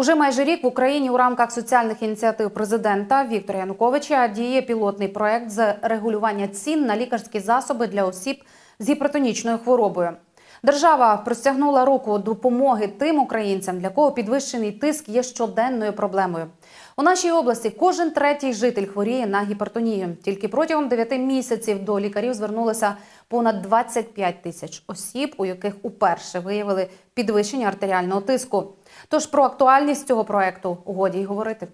Уже майже рік в Україні у рамках соціальних ініціатив президента Віктора Януковича діє пілотний проект з регулювання цін на лікарські засоби для осіб з гіпертонічною хворобою. Держава простягнула руку допомоги тим українцям, для кого підвищений тиск є щоденною проблемою. У нашій області кожен третій житель хворіє на гіпертонію. Тільки протягом 9 місяців до лікарів звернулося понад 25 тисяч осіб, у яких уперше виявили підвищення артеріального тиску. Тож про актуальність цього проекту годі й говорити.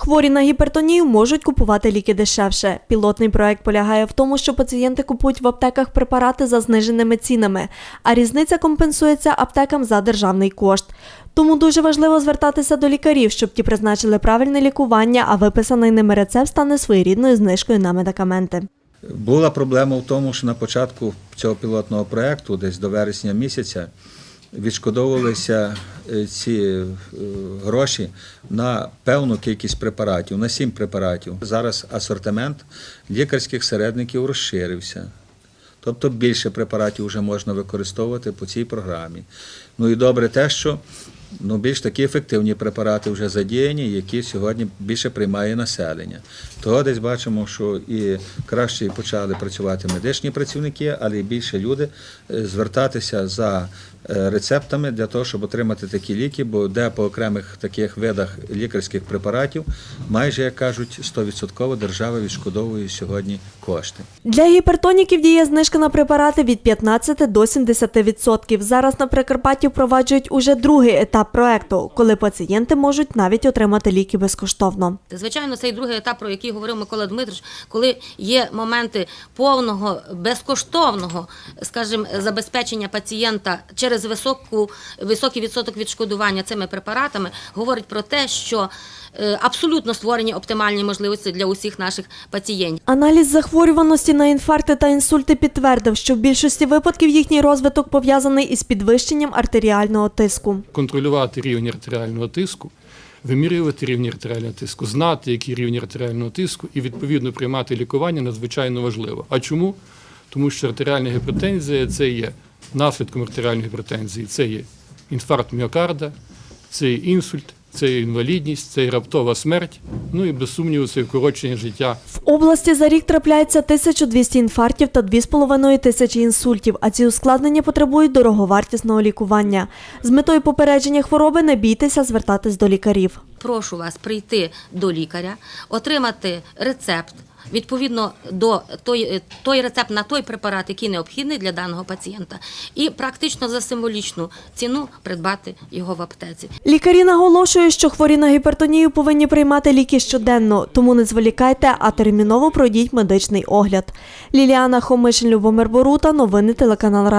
Хворі на гіпертонію можуть купувати ліки дешевше. Пілотний проект полягає в тому, що пацієнти купують в аптеках препарати за зниженими цінами, а різниця компенсується аптекам за державний кошт. Тому дуже важливо звертатися до лікарів, щоб ті призначили правильне лікування, а виписаний ними рецепт стане своєрідною знижкою на медикаменти. Була проблема в тому, що на початку цього пілотного проєкту, десь до вересня місяця, відшкодовувалися е, ці е, гроші на певну кількість препаратів, на сім препаратів. Зараз асортимент лікарських середників розширився. Тобто більше препаратів вже можна використовувати по цій програмі. Ну і добре те, що ну, більш такі ефективні препарати вже задіяні, які сьогодні більше приймає населення. Того десь бачимо, що і краще почали працювати медичні працівники, але й більше люди е, звертатися за е, рецептами для того, щоб отримати такі ліки, бо де по окремих таких видах лікарських препаратів, майже як кажуть, 100% держава відшкодовує сьогодні кошти. Для гіпертоніків діє знижка на препарати від 15 до 70%. Зараз на Прикарпатті впроваджують уже другий етап проекту, коли пацієнти можуть навіть отримати ліки безкоштовно. Звичайно, цей другий етап, про який говорив Микола Дмитрович, коли є моменти повного безкоштовного, скажімо, забезпечення пацієнта через високу, високий відсоток відшкодування цими препаратами, говорить про те, що е, абсолютно створені оптимальні можливості для усіх наших пацієнтів. Аналіз захворюваності на інфаркти та інсульти підтвердив, що в більшості випадків їхній розвиток пов'язаний із підвищенням артеріального тиску. Контролювати рівень артеріального тиску, вимірювати рівень артеріального тиску, знати, який рівень артеріального тиску, і відповідно приймати лікування надзвичайно важливо. А чому? Тому що артеріальна гіпертензія це є наслідком артеріальної гіпертензії, це є інфаркт міокарда, це є інсульт, це інвалідність, це і раптова смерть. Ну і без сумніву, це вкорочення життя В області за рік трапляється 1200 інфарктів та 2,5 тисячі інсультів, а ці ускладнення потребують дороговартісного лікування. З метою попередження хвороби не бійтеся звертатись до лікарів. Прошу вас прийти до лікаря, отримати рецепт. Відповідно до той, той рецепт на той препарат, який необхідний для даного пацієнта, і практично за символічну ціну придбати його в аптеці. Лікарі наголошують, що хворі на гіпертонію повинні приймати ліки щоденно, тому не зволікайте, а терміново пройдіть медичний огляд. Ліліана Хомишин, Любомир Борута, новини телеканал Раї.